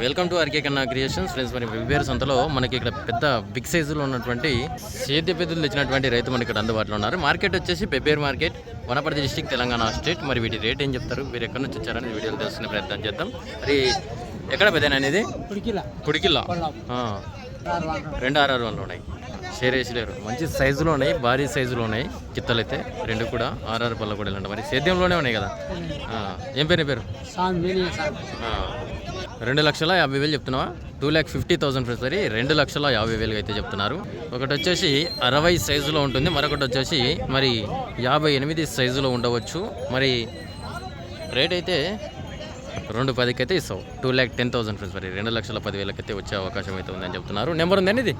Welcome to RK Kanna creations friends మరి వివేర్ సంతలో మనకి ఇక్కడ పెద్ద బిగ్ సైజులో ఉన్నటువంటి సేద్య పెద్దలు తెచ్చినటువంటి రైతు మనకి ఇక్కడ అందుబాటులో ఉన్నారు. మార్కెట్ వచ్చేసి Pebbair market Wanaparthy district Telangana state మరి వీటి రేట్ ఏం చెప్తారు? మీరు ఎక్కడి నుంచి వచ్చారని వీడియోలు తెలుసుకునే ప్రయత్నం చేద్దాం. మరి ఎక్కడ పెద్ద అనేది? పిడికిలా పుడికిల్లా. ఆ. రెండు ఆరు ఆరు వందలు ఉన్నాయి. షేర్ లేరు మంచి సైజులో ఉన్నాయి భారీ సైజులో ఉన్నాయి. గిత్తలు అయితే రెండు కూడా ఆర్ఆర్ పళ్ళ కూడా అంట మరి సేద్యంలోనే ఉన్నాయి కదా. ఏం పేరు పేరు. రెండు లక్షల యాభై వేలు చెప్తున్నావా? Two lakh fifty thousand friends మరి రెండు లక్షల యాభై వేలు అయితే చెప్తున్నారు. ఒకటి వచ్చేసి అరవై సైజులో ఉంటుంది మరొకటి వచ్చేసి మరి యాభై ఎనిమిది సైజులో ఉండవచ్చు. మరి రేట్ అయితే రెండు పదికి అయితే ఇస్తావు. Two lakh ten thousand friends మరి రెండు లక్షల పదివేలకి అయితే వచ్చే అవకాశం అయితే ఉందని చెప్తున్నారు. నెంబర్ ఉందండి ఇది?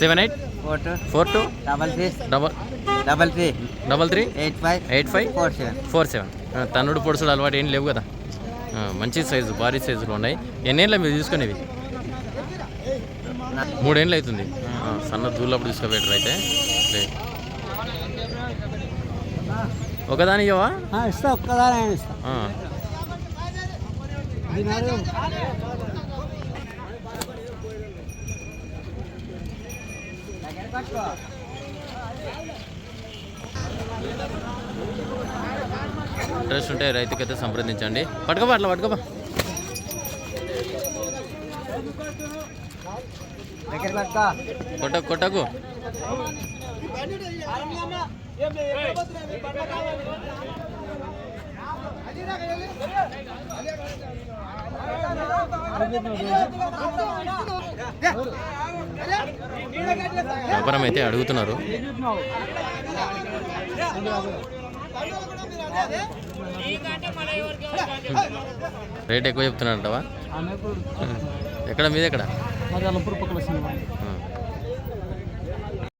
Seven eight four two four two double six double double three double three eight five eight five four seven four seven. తన్నుడు పొడుసుడు అలవాటు ఏం లేవు కదా. మంచి సైజు భారీ సైజులో ఉన్నాయి. ఎన్నేళ్ళ మీరు తీసుకునేవి? మూడేళ్ళు అవుతుంది. సన్న దూళ్ళప్పుడు తీసుకోబెట్టరు అయితే. ఒకదాని ఇవ్వవా ఇస్తా ఒక్కదానే ఇస్తా. ఇంట్రెస్ట్ ఉంటే రైతుకైతే సంప్రదించండి. పట్టుకోబా అట్లా పట్టుకోబా దగ్గర పట్టుకో కొట్టకు కొట్టకు. వ్యాపారం అయితే అడుగుతున్నారు. రేట్ ఎక్కువ చెప్తున్నారంటవా? ఎక్కడ మీద ఎక్కడ?